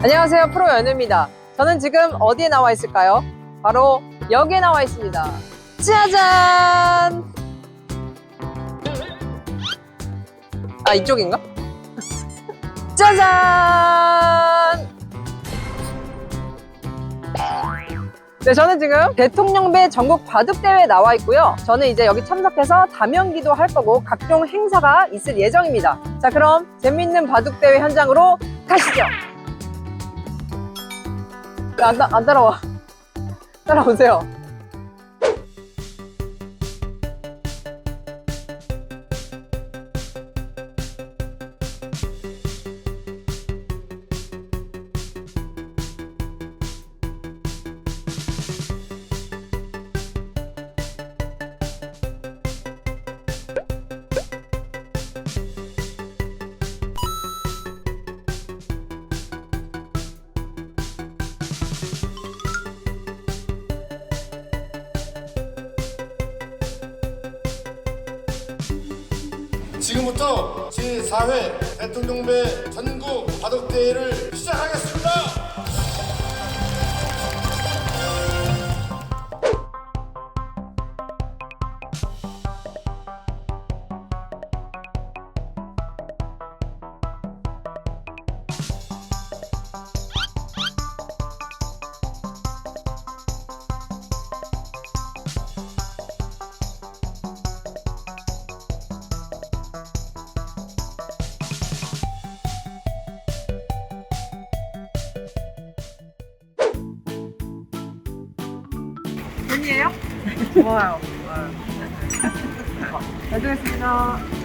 안녕하세요. 프로 연우입니다. 저는 지금 어디에 나와 있을까요? 바로 여기에 나와 있습니다. 짜잔! 아, 이쪽인가? 짜잔! 네, 저는 지금 대통령배 전국 바둑대회에 나와 있고요. 저는 이제 여기 참석해서 다면기도 할 거고 각종 행사가 있을 예정입니다. 자, 그럼 재밌는 바둑대회 현장으로 가시죠. 안, 따, 안 따라와. 따라오세요. 제4회 대통령배 전국 바둑대회를 시작하겠습니다. 돈이에요? 좋아요. 잘 되겠습니다.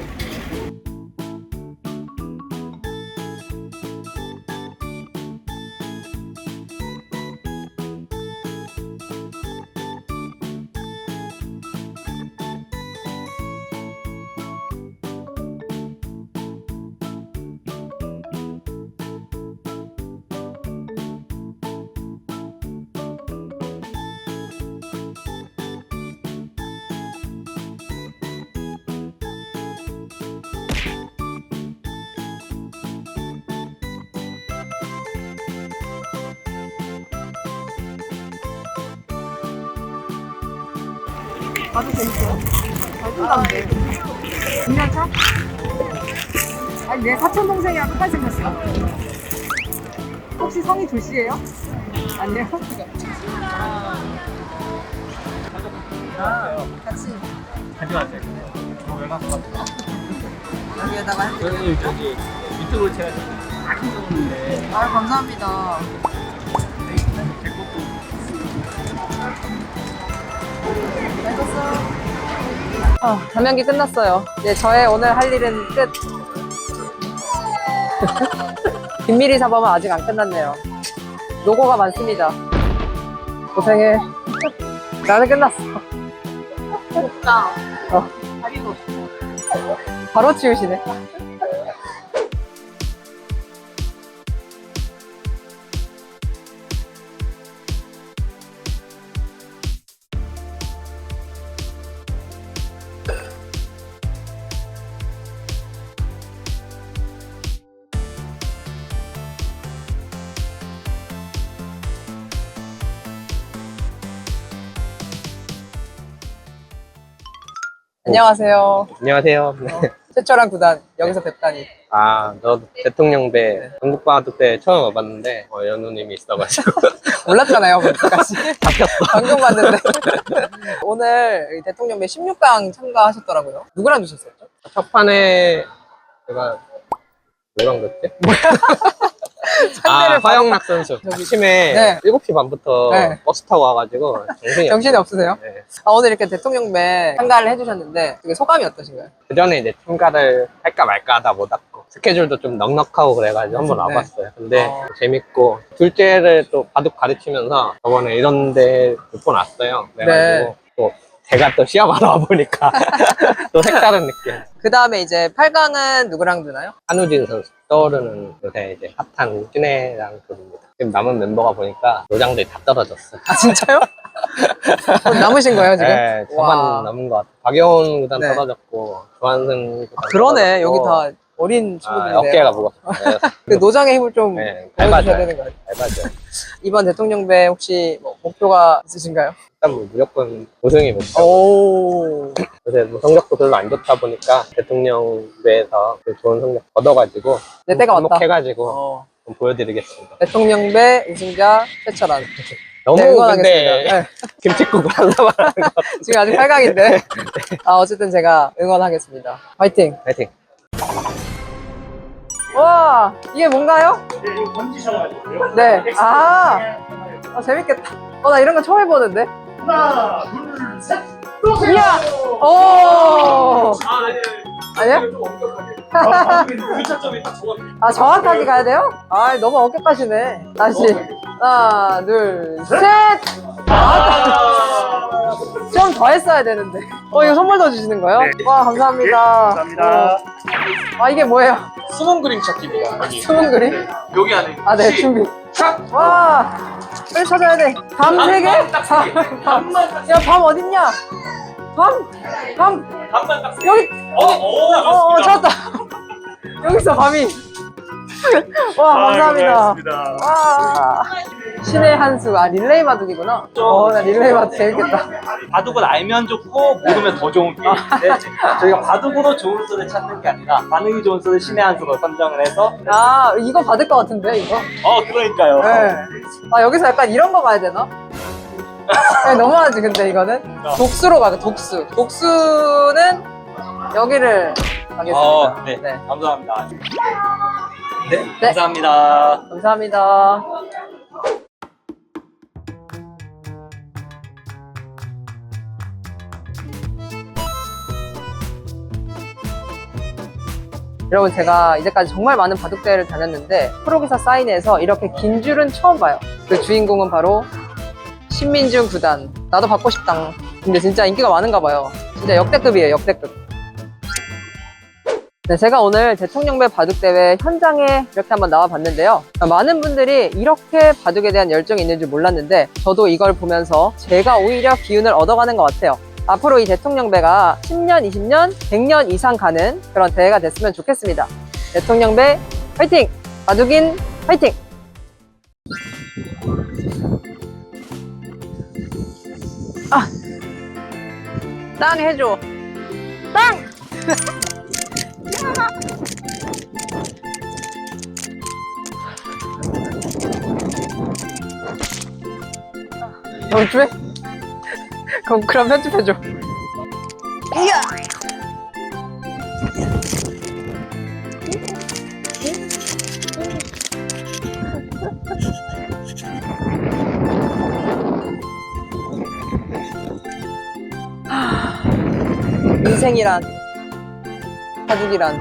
재밌어요? 잘 끝났는데. 김나차? 아니, 내 사촌 동생이랑 똑같이 생겼어. 혹시 성이 조씨예요? 아니요. 아, 같이 가져가세요. 저 연락 받고. 여기에다가. 저는 저기 유튜브를 제가 다 키우는데 아, 감사합니다. 아, 담양기 끝났어요. 이제 저의 오늘 할 일은 끝. 빈미리 사범은 아직 안 끝났네요. 노고가 많습니다. 고생해. 나는 끝났어. 없다. 어. 다리도 바로 치우시네. 안녕하세요. 안녕하세요. 네. 최철한 구단 여기서 뵙다니. 아, 저 대통령 배 전국바둑대 처음 와봤는데 어, 연우님이 있어가지고 몰랐잖아요, 그때까지. 잡혔어. 방금 봤는데. 오늘 이 대통령 배 16강 참가하셨더라고요. 누구랑 두셨었죠? 첫 판에 제가 뭐랑 그랬지? 아, 화영락 선수. 아침에 네. 7시 반부터 네. 버스 타고 와가지고 정신이 정신이 없으세요? 네. 아, 오늘 이렇게 대통령배 참가를 해주셨는데 되게 소감이 어떠신가요? 그 전에 이제 참가를 할까 말까 하다 못 왔고 스케줄도 좀 넉넉하고 그래가지고 한번 네. 와봤어요. 근데 어. 재밌고 둘째를 또 바둑 가르치면서 저번에 이런 데 몇 번 왔어요. 그래가지고 네. 또 제가 또 시합하러 와보니까 또 색다른 느낌. 그 다음에 이제 8강은 누구랑 두나요? 한우진 선수 떠오르는 요새 이제 핫한 찐애랑 둘입니다. 지금 남은 멤버가 보니까 노장들이 다 떨어졌어. 아, 진짜요? 어, 남으신 거예요, 지금? 네, 와. 저만 남은 것 같아. 박영훈 구단 네. 떨어졌고 조한승 구단 아, 그러네. 떨어졌고. 여기 다 어린 아, 친구들이네요. 어깨가 무겁습니다. 그 노장의 힘을 좀 네, 보여주셔야. 되는 거 같아요. 밟아줘요. 이번 대통령배 혹시 뭐 목표가 있으신가요? 일단 뭐 무조건 우승이 목표. 오. 요새 뭐 성적도 별로 안 좋다 보니까 대통령배에서 그 좋은 성적 얻어가지고 내 때가 왔다. 해가지고 어. 좀 보여드리겠습니다. 대통령배 우승자 최철한. 너무 네, 응원하겠습니다. 근데 네. 김치국 하려고 하는 것 같아. 지금 아직 8강인데. 아, 어쨌든 제가 응원하겠습니다. 화이팅! 파이팅. 와, 이게 뭔가요? 네, 이거 던지셔가지고요. 네. 아, 아 재밌겠다. 어, 나 이런 거 처음 해보는데. 하나, 둘, 셋. 이야! 오! 아, 아니, 아니야? 좀 엄격하게. 아, 그 차점이 딱 정확해. 아, 정확하게 가야 돼요? 아, 너무 엄격하시네. 다시. 하나, 둘, 셋! 아, 좀 더 했어야 되는데. 어, 이거 선물 더 주시는 거예요? 네. 와, 감사합니다. 예, 감사합니다. 어. 아, 이게 뭐예요? 숨은 그림 찾기입니다. 여기. 숨은 그림? 여기 안에. 아, 네, 혹시 준비. 와, 빨리 찾아야 돼. 밤 세 개? 밤, 밤. 야, 밤 어딨냐? 밤, 밤, 한번 딱. 여기, 어, 오, 어, 어, 찾았다. 여기 있어, 밤이. 와, 감사합니다. 고맙습니다. 와. 신의 한 수. 아, 릴레이 바둑이구나. 어, 나 릴레이 바둑 재밌겠다. 바둑을 알면 좋고 모르면 더 좋은 게임인데 저희가 바둑으로 좋은 수를 찾는 게 아니라 반응이 좋은 수를 신의 한 수로 선정을 해서 아, 이거 받을 것 같은데, 이거? 어 그러니까요. 네. 아, 여기서 약간 이런 거 가야 되나? 네, 너무하지, 근데 이거는? 독수로 가자, 독수. 독수는 여기를 가겠습니다. 어, 네. 네. 감사합니다. 네, 감사합니다. 감사합니다. 여러분 제가 이제까지 정말 많은 바둑대회를 다녔는데 프로기사 사인회에서 이렇게 긴 줄은 처음 봐요. 그 주인공은 바로 신민중 구단. 나도 받고 싶다. 근데 진짜 인기가 많은가 봐요. 진짜 역대급이에요, 역대급. 네, 제가 오늘 대통령배 바둑대회 현장에 이렇게 한번 나와봤는데요. 많은 분들이 이렇게 바둑에 대한 열정이 있는 줄 몰랐는데 저도 이걸 보면서 제가 오히려 기운을 얻어가는 것 같아요. 앞으로 이 대통령배가 10년, 20년, 100년 이상 가는 그런 대회가 됐으면 좋겠습니다. 대통령배 화이팅! 바둑인 화이팅! 아! 땅 해줘! 땅! 연주해? 그럼 그럼 편집해줘. 이야. 하, 인생이란 바둑이란